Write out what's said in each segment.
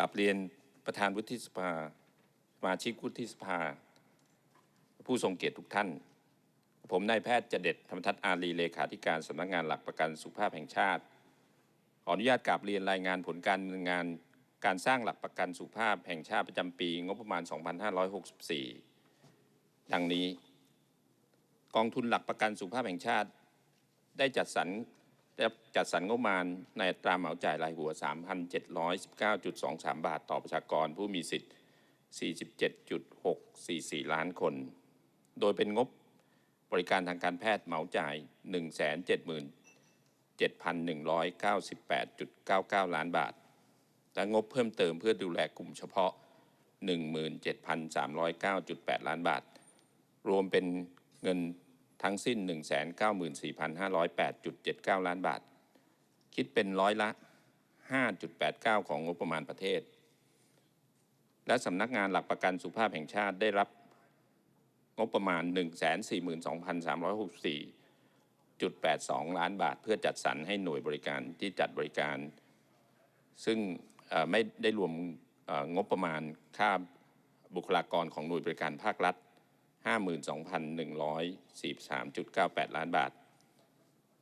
กับเรียนประธานวุฒิสภาสมาชิกวุฒิสภา ผู้ทรงเกียรติทุกท่าน ผมนายแพทย์จเด็ดธรรมทัศน์อารีเลขาธิการสำนักงานหลักประกันสุขภาพแห่งชาติ ขออนุญาตกราบเรียนรายงานผลการดำเนินงานการสร้างหลักประกันสุขภาพแห่งชาติประจำปี งบประมาณ 2564 ดังนี้ กองทุนหลักประกันสุขภาพแห่งชาติ ได้จัดสรร จัดสรรงบประมาณในตราเหมาจ่ายรายหัว 3,719.23 บาทต่อประชากรผู้มีสิทธิ์ 47.644 ล้านคน โดยเป็นงบบริการทางการแพทย์เหมาจ่าย 177,198.99 ล้านบาท และงบเพิ่มเติมเพื่อดูแลกลุ่มเฉพาะ 17,309.8 ล้านบาท รวมเป็นเงิน ทั้งสิ้น 194,508.79 ล้านบาท คิดเป็นร้อยละ 5.89 ของงบประมาณประเทศ และสำนักงานหลักประกันสุขภาพแห่งชาติได้รับงบประมาณ 142,364.82 ล้านบาท เพื่อจัดสรรให้หน่วยบริการที่จัดบริการ ซึ่งไม่ได้รวมงบประมาณค่าบุคลากรของหน่วยบริการภาครัฐ 52,143.98 ล้านบาท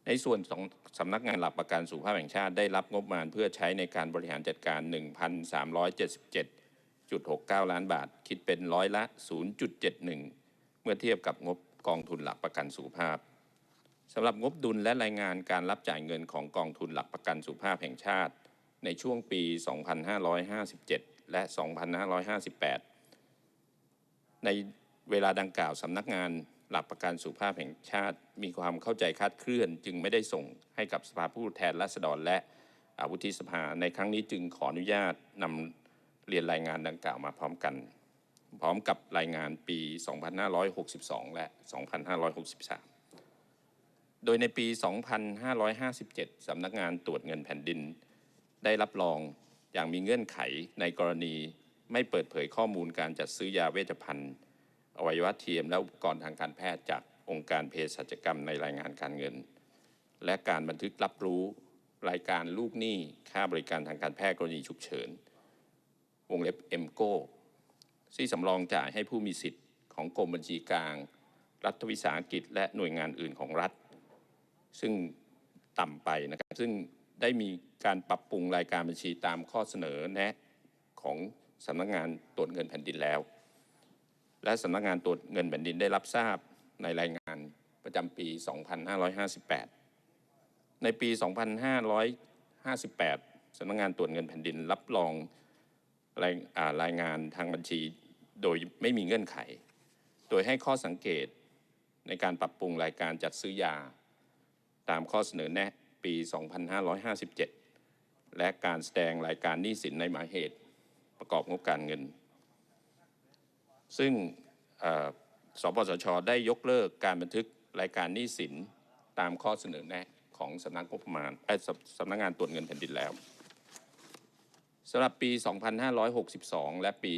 ในส่วนของสำนักงานหลักประกันสุขภาพแห่งชาติได้รับงบประมาณเพื่อใช้ในการบริหารจัดการ 1,377.69 ล้านบาท คิดเป็นร้อยละ 0.71 เมื่อเทียบกับงบกองทุนหลักประกันสุขภาพสำหรับงบดุลและรายงานการรับจ่ายเงินของกองทุนหลักประกันสุขภาพแห่งชาติ ในช่วงปี 2557 และ 2558 ใน เวลาดังกล่าวสำนักงานหลักประกันสุขภาพแห่งชาติ มีความเข้าใจคาดเคลื่อน จึงไม่ได้ส่งให้กับสภาผู้แทนราษฎรและอาวุธิสภาในครั้งนี้จึงขออนุญาตนำเรียนรายงานดังกล่าวมาพร้อมกัน พร้อมกับรายงานปี 2562 และ 2563 โดยในปี 2557 สำนักงานตรวจเงินแผ่นดิน ได้รับรองอย่างมีเงื่อนไขในกรณีไม่เปิดเผยข้อมูลการจัดซื้อยาเวชภัณฑ์ อวัยวะเทียมและอุปกรณ์ทางการแพทย์จากองค์การเภสัชกรรมในรายงานการเงิน และการบันทึกรับรู้รายการลูกหนี้ค่าบริการทางการแพทย์กรณีฉุกเฉิน วงเล็บเอ็มโก้ที่สำรองจ่ายให้ผู้มีสิทธิ์ของกรมบัญชีกลาง รัฐวิสาหกิจ และหน่วยงานอื่นของรัฐ ซึ่งต่ำไปนะครับซึ่งได้มีการปรับปรุงรายการบัญชีตามข้อเสนอแนะของสำนักงานตรวจเงินแผ่นดินแล้ว และสำนักงานตรวจเงินแผ่นดินได้รับทราบในรายงานประจำปี 2558 ในปี 2558 สำนักงานตรวจเงินแผ่นดินรับรองรายรายงานทางบัญชีโดยไม่มีเงื่อนไข โดยให้ข้อสังเกตในการปรับปรุงรายการจัดซื้อยา ตามข้อเสนอแนะปี 2557 และการแสดงรายการหนี้สินในหมายเหตุประกอบงบการเงิน ซึ่งสปสชได้ยกเลิกการบันทึกรายการหนี้สินตามข้อเสนอแนะของสำนักงบประมาณสำสำนักงานตรวจเงินแผ่นดินแล้วสำหรับปี 2562 และปี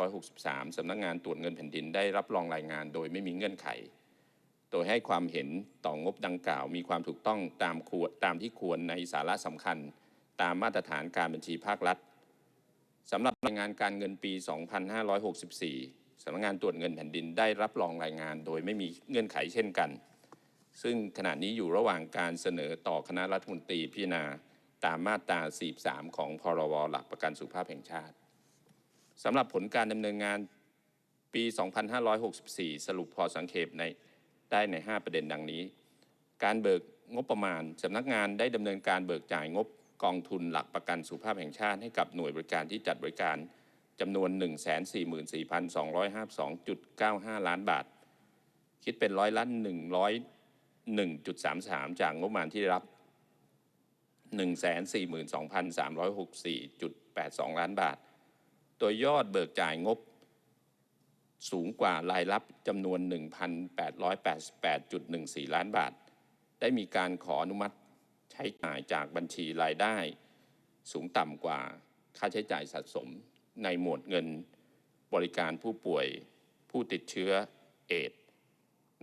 2563 สำนักงานตรวจเงินแผ่นดินได้รับรองรายงานโดยไม่มีเงื่อนไข โดยให้ความเห็นต่องบดังกล่าว มีความถูกต้องตามควรตามที่ควรในสาระสำคัญ ตามมาตรฐานการบัญชีภาครัฐ สำหรับรายงานการเงินปี 2564สำนักงานตรวจเงินแผ่นดินได้รับรองรายงานโดยไม่มีเงื่อนไขเช่นกัน ซึ่งขณะนี้อยู่ระหว่างการเสนอต่อคณะรัฐมนตรีพิจารณาตามมาตรา 43 ของพรบหลักประกันสุขภาพแห่งชาติสำหรับผลการดำเนินงานปี 2564 สรุปพอสังเขปในได้ใน 5 ประเด็นดังนี้ การเบิกงบประมาณสำนักงานได้ดำเนินการเบิกจ่ายงบ กองทุนหลักประกันสุขภาพแห่งชาติให้กับหน่วยบริการที่จัดบริการจำนวน 144,252.95 ล้านบาท คิดเป็นร้อยละ101.33 จากงบประมาณที่ได้รับ 142,364.82 ล้านบาท โดยยอดเบิกจ่ายงบสูงกว่ารายรับจำนวน 1,888.14 ล้านบาท ได้มีการขออนุมัติ ใช้จ่ายจากบัญชีรายได้ สูงต่ำกว่าค่าใช้จ่ายสะสมในหมวดเงินบริการผู้ป่วยผู้ติดเชื้อเอด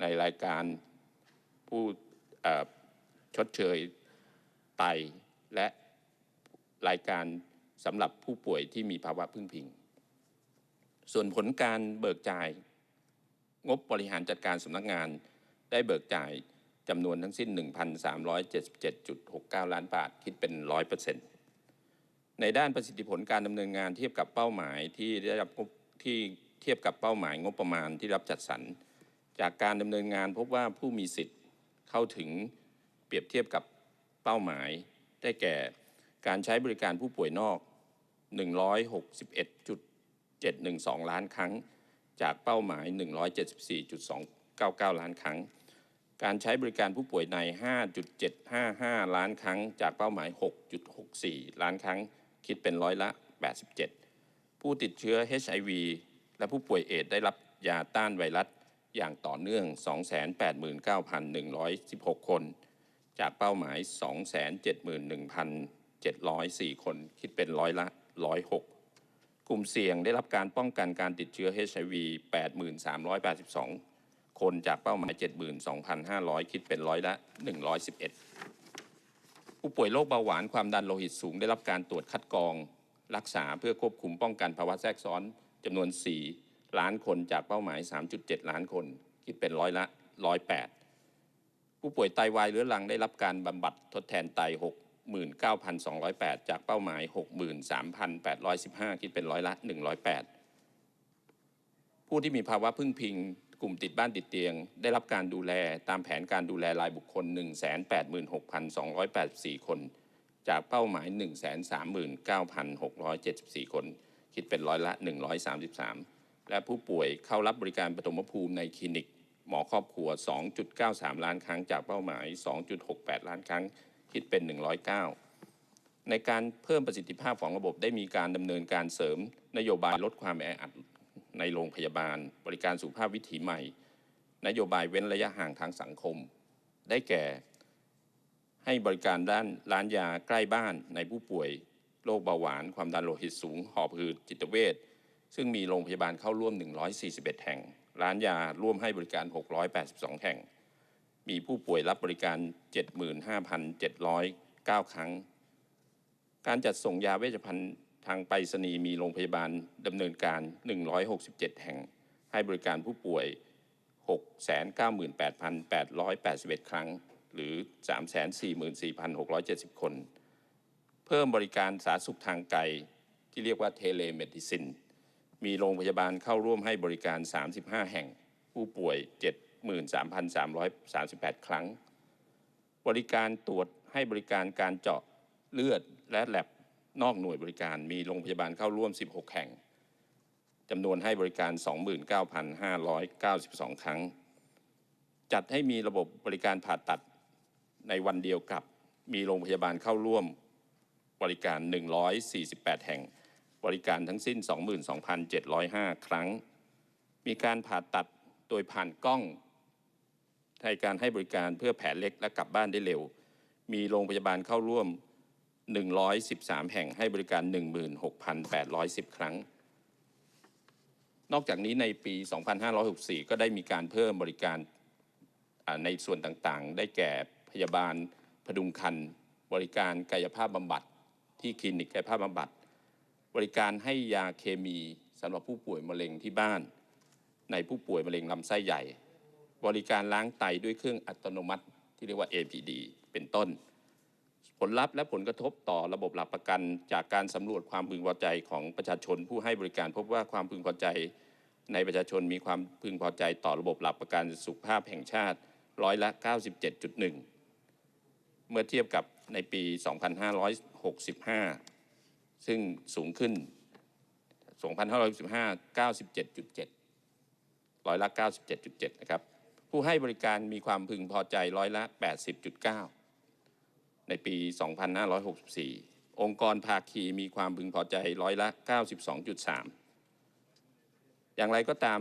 ในรายการผู้ชดเชยไตและรายการสำหรับผู้ป่วยที่มีภาวะพึ่งพิง ส่วนผลการเบิกจ่าย งบบริหารจัดการสำนักงานได้เบิกจ่าย จำนวนทั้งสิ้น 1,377.69 ล้านบาท คิดเป็น 100%ในด้านประสิทธิผลการดำเนินงานเทียบกับเป้าหมายที่ได้รับที่เทียบกับเป้าหมายงบประมาณที่รับจัดสรร จากการดำเนินงานพบว่าผู้มีสิทธิ์เข้าถึงเปรียบเทียบกับเป้าหมาย ได้แก่การใช้บริการผู้ป่วยนอก 161.712 ล้านครั้ง จากเป้าหมาย 174.299 ล้านครั้ง การใช้บริการผู้ป่วยใน 5.755 ล้านครั้ง จากเป้าหมาย 6.64 ล้านครั้ง คิดเป็นร้อยละ 87 ผู้ติดเชื้อ HIV และผู้ป่วยเอดได้รับยาต้านไวรัสอย่างต่อเนื่อง 289,116 คน จากเป้าหมาย 271,704 คน คิดเป็นร้อยละ 106 กลุ่มเสี่ยงได้รับการป้องกันการติดเชื้อ HIV 8,382 คนจากเป้าหมาย 72,500 คิดเป็นร้อยละ 111 ผู้ป่วยโรคเบาหวานความดันโลหิตสูงได้รับการตรวจคัดกรอง รักษาเพื่อควบคุมป้องกันภาวะแทรกซ้อนจำนวน 4 ล้านคนจากเป้าหมาย 3.7 ล้านคน คิดเป็นร้อยละ 108 ผู้ป่วยไตวายเรื้อรังได้รับการบำบัดทดแทนไต 69,208 จากเป้าหมาย 63,815 คิดเป็นร้อยละ 108 ผู้ที่มีภาวะพึ่งพิง กลุ่มติดบ้านติดเตียง ได้รับการดูแลตามแผนการดูแลรายบุคคล 186,284 คน จากเป้าหมาย 139,674 คน คิดเป็นร้อยละ 133 และผู้ป่วยเข้ารับบริการปฐมภูมิในคลินิก หมอครอบครัว 2.93 ล้านครั้ง จากเป้าหมาย 2.68 ล้านครั้ง คิดเป็น 109ในการเพิ่มประสิทธิภาพของระบบได้มีการดำเนินการเสริมนโยบายลดความแออัด ในโรงพยาบาล บริการสุขภาพวิถีใหม่ นโยบายเว้นระยะห่างทางสังคม ได้แก่ ให้บริการด้านร้านยาใกล้บ้านในผู้ป่วยโรคเบาหวาน ความดันโลหิตสูง หอบหืดจิตเวชซึ่งมีโรงพยาบาลเข้าร่วม 141 แห่ง ร้านยาร่วมให้บริการ 682 แห่ง มีผู้ป่วยรับบริการ 75,709 ครั้ง การจัดส่งยาเวชภัณฑ์ ทางไปรษณีย์มีโรงพยาบาลดำเนินการ 167 แห่ง ให้บริการผู้ป่วย 698,881 ครั้ง หรือ 344,670 คน เพิ่มบริการสาธารณสุขทางไกล ที่เรียกว่าเทเลเมดิซิน มีโรงพยาบาลเข้าร่วมให้บริการ 35 แห่ง ผู้ป่วย 73,338 ครั้ง บริการตรวจให้บริการการเจาะเลือดและแลบ นอกหน่วยบริการมีโรงพยาบาลเข้าร่วม 16 แห่งจำนวนให้บริการ 29,592 ครั้ง จัดให้มีระบบบริการผ่าตัดในวันเดียวกับมีโรงพยาบาลเข้าร่วมบริการ 148 แห่ง บริการทั้งสิ้น 22,705 ครั้ง มีการผ่าตัดโดยผ่านกล้องในการให้บริการเพื่อแผลเล็กและกลับบ้านได้เร็ว มีโรงพยาบาลเข้าร่วม 113 แห่งให้บริการ 16,810 ครั้ง นอกจากนี้ในปี 2564 ก็ได้มีการเพิ่มบริการในส่วนต่างๆ ได้แก่พยาบาลพดุงคัน บริการกายภาพบำบัด ที่คลินิกกายภาพบำบัด บริการให้ยาเคมีสำหรับผู้ป่วยมะเร็งที่บ้าน ในผู้ป่วยมะเร็งลำไส้ใหญ่ บริการล้างไตด้วยเครื่องอัตโนมัติที่เรียกว่า APD เป็นต้น ผลลัพธ์และผลกระทบต่อระบบหลักประกัน จากการสำรวจความพึงพอใจของประชาชนผู้ให้บริการพบว่าความพึงพอใจ ในประชาชนมีความพึงพอใจต่อระบบหลักประกันสุขภาพแห่งชาติร้อยละ 97.1 เมื่อเทียบกับในปี 2565 ซึ่งสูงขึ้น 2565 97.7 ร้อยละ 97.7 นะครับ ผู้ให้บริการมีความพึงพอใจร้อยละ 80.9 ในปี 2564 องค์กรภาคีมีความพึงพอใจร้อยละ 92.3 อย่างไรก็ตาม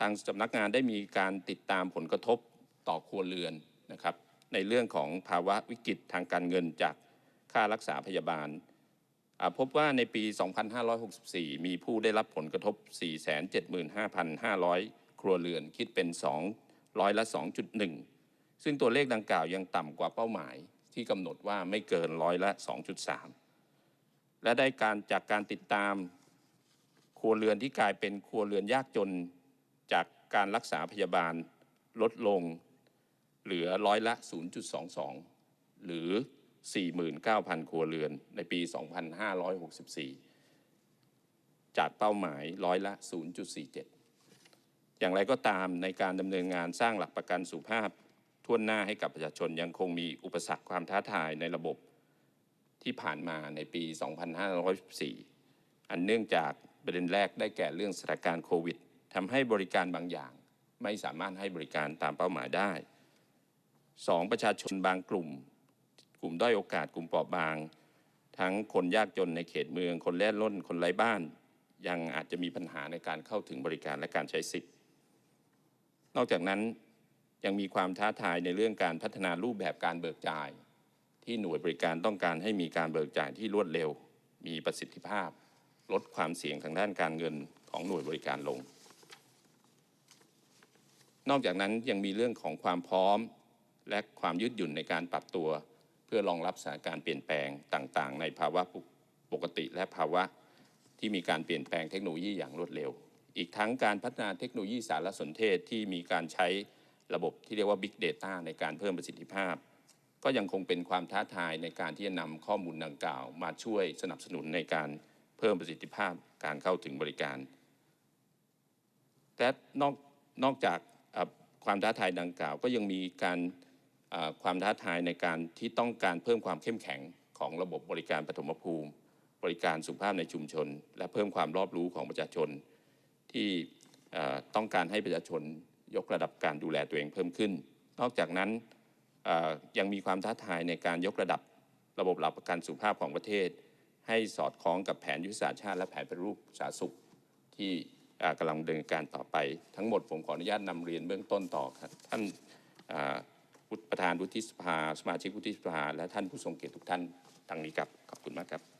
ทางสำนักงานได้มีการติดตามผลกระทบต่อครัวเรือนนะครับ ในเรื่องของภาวะวิกฤตทางการเงินจากค่ารักษาพยาบาล พบว่าในปี 2564 มีผู้ได้รับผลกระทบ 475,500 ครัวเรือนคิดเป็น 2 ร้อยละ 2.1 ซึ่งตัวเลขดังกล่าวยังต่ำกว่าเป้าหมาย ที่กำหนดว่าไม่เกินร้อยละ 2.3 และได้การจากการติดตามครัวเรือนที่กลายเป็นครัวเรือนยากจนจากการรักษาพยาบาลลดลงเหลือร้อยละ 0.22 หรือ 49,000 ครัวเรือนในปี 2564 จากเป้าหมายร้อยละ 0.47 อย่างไรก็ตามในการดำเนินงานสร้างหลักประกันสุขภาพ ทั่วหน้าให้กับประชาชนยังคงมีอุปสรรคความท้าทายในระบบที่ผ่านมาในปี 2564 อันเนื่องจากประเด็นแรกได้แก่เรื่องสถานการณ์โควิดทำให้บริการบางอย่าง ไม่สามารถให้บริการตามเป้าหมายได้สองประชาชนบางกลุ่ม กลุ่มด้อยโอกาสกลุ่มเปราะบาง ทั้งคนยากจนในเขตเมือง คนแร่ร่อนคนไร้บ้าน ยังอาจจะมีปัญหาในการเข้าถึงบริการและการใช้สิทธิ์ นอกจากนั้น ยังมีความท้าทายในเรื่องการพัฒนารูปแบบการเบิกจ่าย ที่หน่วยบริการต้องการให้มีการเบิกจ่ายที่รวดเร็ว มีประสิทธิภาพ ลดความเสี่ยงทางด้านการเงินของหน่วยบริการลง นอกจากนั้นยังมีเรื่องของความพร้อม และความยืดหยุ่นในการปรับตัว เพื่อรองรับสถานการณ์เปลี่ยนแปลงต่างๆ ในภาวะปกติและภาวะที่มีการเปลี่ยนแปลงเทคโนโลยีอย่างรวดเร็ว อีกทั้งการพัฒนาเทคโนโลยีสารสนเทศที่มีการใช้ ระบบที่เรียกว่า Big Data ในการเพิ่มประสิทธิภาพ ก็ยังคงเป็นความท้าทายในการที่จะนำข้อมูลดังกล่าว มาช่วยสนับสนุนในการเพิ่มประสิทธิภาพการเข้าถึงบริการแต่นอกนอกจากความท้าทายดังกล่าว ก็ยังมีการความท้าทายในการที่ต้องการเพิ่มความเข้มแข็งของระบบบริการปฐมภูมิ บริการสุขภาพในชุมชน และเพิ่มความรอบรู้ของประชาชน ที่ต้องการให้ประชาชน ยกระดับการดูแลตัวเองเพิ่มขึ้น นอกจากนั้นยังมีความท้าทายในการยกระดับระบบหลักประกันสุขภาพของประเทศ ให้สอดคล้องกับแผนยุทธศาสตร์ชาติ และแผนปฏิรูปสาธารณสุขที่อ่ากำลังดำเนินการต่อไป ทั้งหมดผมขออนุญาตนำเรียนเบื้องต้นต่อครับท่านประธานวุฒิสภา สมาชิกวุฒิสภา และท่านผู้ทรงเกียรติทุกท่านดังนี้ครับขอบคุณมากครับ